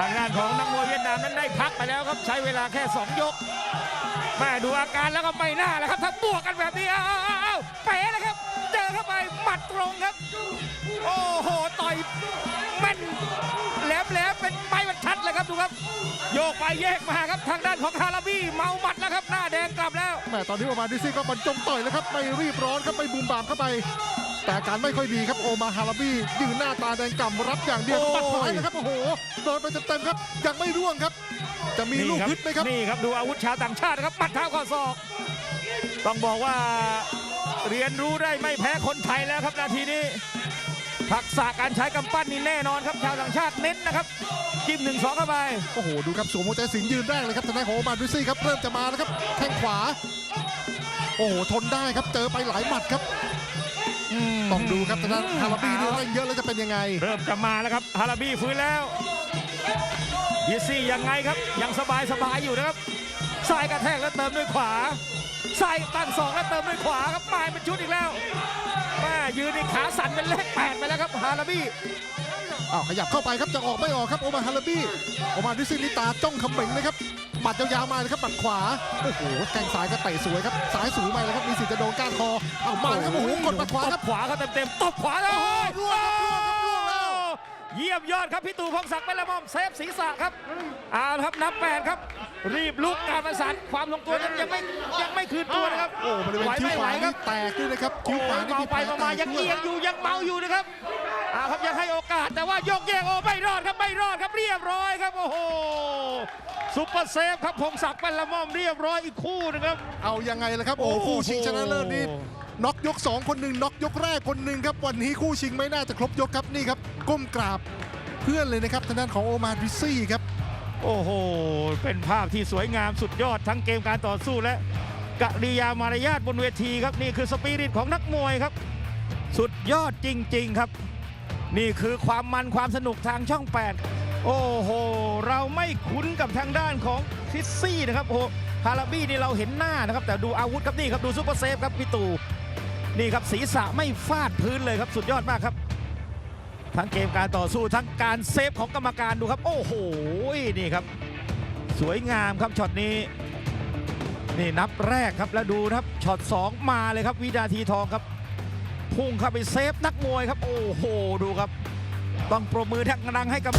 ทางด้านของนักมวยเวียดนามนั้นได้พักไปแล้วครับใช้เวลาแค่ 2 ยกแม่ดูอาการแล้วก็ไม่น่าแล้วครับถ้าบวกกันแบบนี้อ้าวอ้าวอ้าวเป๋เลยครับ เจอเข้าไปหมัดตรงครับ โอ้โหต่อยแม่นแหลมแหลมเป็นไม้บรรทัดเลยครับดูครับ โยกไปแยกมาครับทางด้านของคาราบี้เมาหมัดแล้วครับ หน้าแดงกลับแล้วแม่ตอนนี้โอมาดิซี่ก็บรรจงต่อยแล้วครับไม่รีบร้อนครับไม่บูมบามเข้าไป แต่อาการไม่ค่อยดีครับโอมาฮาราบี้ยืนหน้าตาแดงกำรับอย่างเดียวโอ้ยปัดขวานะครับโอ้โหโดนไปเต็มๆครับ ยังไม่ร่วงครับ จะมีลูกฮึดไหมครับนี่ครับดูอาวุธชาวต่างชาตินะครับหมัดเท้าข้อศอกต้องบอกว่าเรียนรู้ได้ไม่แพ้คนไทยแล้วครับนาทีนี้ทักษะการใช้กำปั้นนี่แน่นอนครับชาวต่างชาติเน้นนะครับจิ้มหนึ่งสองเข้าไปโอ้โหดูครับสวมหัวใจสิงห์ยืนแรกเลยครับทางด้านของโอมาดิซี่ครับเริ่มจะมาแล้วครับแข้งขวา โอ้โหทนได้ครับเจอไปหลายหมัดครับ ต้องดูครับทางด้านฮาราบี้นี่เร่งเยอะแล้วจะเป็นยังไง เริ่มจะมาแล้วครับฮาราบี้ฟื้นแล้วดีซี่ยังไงครับ ยังสบายสบายอยู่นะครับซ้ายกระแทกแล้วเติมด้วยขวาซ้ายตั้งสองแล้วเติมด้วยขวาครับปลายเป็นชุดอีกแล้วแม่ยืนในขาสั่นเป็นเลขแปดไปแล้วครับฮาราบี้ อ้าวขยับเข้าไปครับจะออกไม่ออกครับโอมาฮาราบี้โอมาดิซิลิตาจ้องคำเหม่งนะครับหมัดยาวๆมาเลยครับหมัดขวาโอ้โหแข้งซ้ายก็เตะสวยครับซ้ายสูงไปเลยครับมีสิทธิ์จะโดนก้านคอเอามาเลยครับโอ้โหกดหมัดขวาตครับบขวาเขาเต็มๆตบขวาแล้วโอ้ยร่วงครับร่วงครับร่วงแล้วเยี่ยมยอดครับพี่ตู่พงศักดิ์เป็นละมอมเซฟศีรษะครับเอาละครับนับแปดครับ รีบลุกการประสานความลงตัวยังยังไม่ยังไม่คืนตัวนะครับโอ้บริเวณไหวคิ้วไม่ขไหววาครันี่บแตกด้วยนะครับคิ้วขวานี่เมามีไปแผลมาแตๆยังกด้วเอียงอยู่ยังเมาอยู่นะครับเอาครับ แต่ว่าโยกแยกโอ้ไม่รอดครับไม่รอดครับเรียบร้อยครับโอ้โหซุปเปอร์เซฟครับพงศักดิ์เป็นละม่อมเรียบร้อยอีกคู่หนึงครับ เอายังไงล่ะครับโอ้โหโอ้โหคู่ชิงชนะเลิศนี่น็อกยก 2 คนหนึ่งน็อกยกแรกคนหนึ่งครับวันนี้คู่ชิงไม่น่าจะครบยกครับนี่ครับก้มกราบเพื่อนเลยนะครับทางด้านของโอมาดิซี่ครับ โอ้โห เป็นภาพที่สวยงามสุดยอดทั้งเกมการต่อสู้และกริยามารยาทบนเวทีครับนี่คือสปิริตของนักมวยครับ สุดยอดจริง ๆ ครับ นี่คือความมันความสนุกทางช่อง 8 โอ้โห เราไม่คุ้นกับทางด้านของคริสซี่นะครับโอ้ฮาราบี้นี่เราเห็นหน้านะครับ แต่ดูอาวุธครับนี่ครับดูซูเปอร์เซฟครับพี่ตู่นี่ครับศีรษะไม่ฟาดพื้นเลยครับสุดยอดมากครับ ทั้งเกมการต่อสู้ทั้งการเซฟของกรรมการดูครับ โอ้โหนี่ครับ สวยงามครับช็อตนี้ นี่นับแรกครับแล้วดูครับช็อต2มาเลยครับวินาทีทองครับ พุ่งเข้าไปเซฟนักมวยครับ โอ้โห ดูครับ ต้องปรบมือแท็กนังให้กับ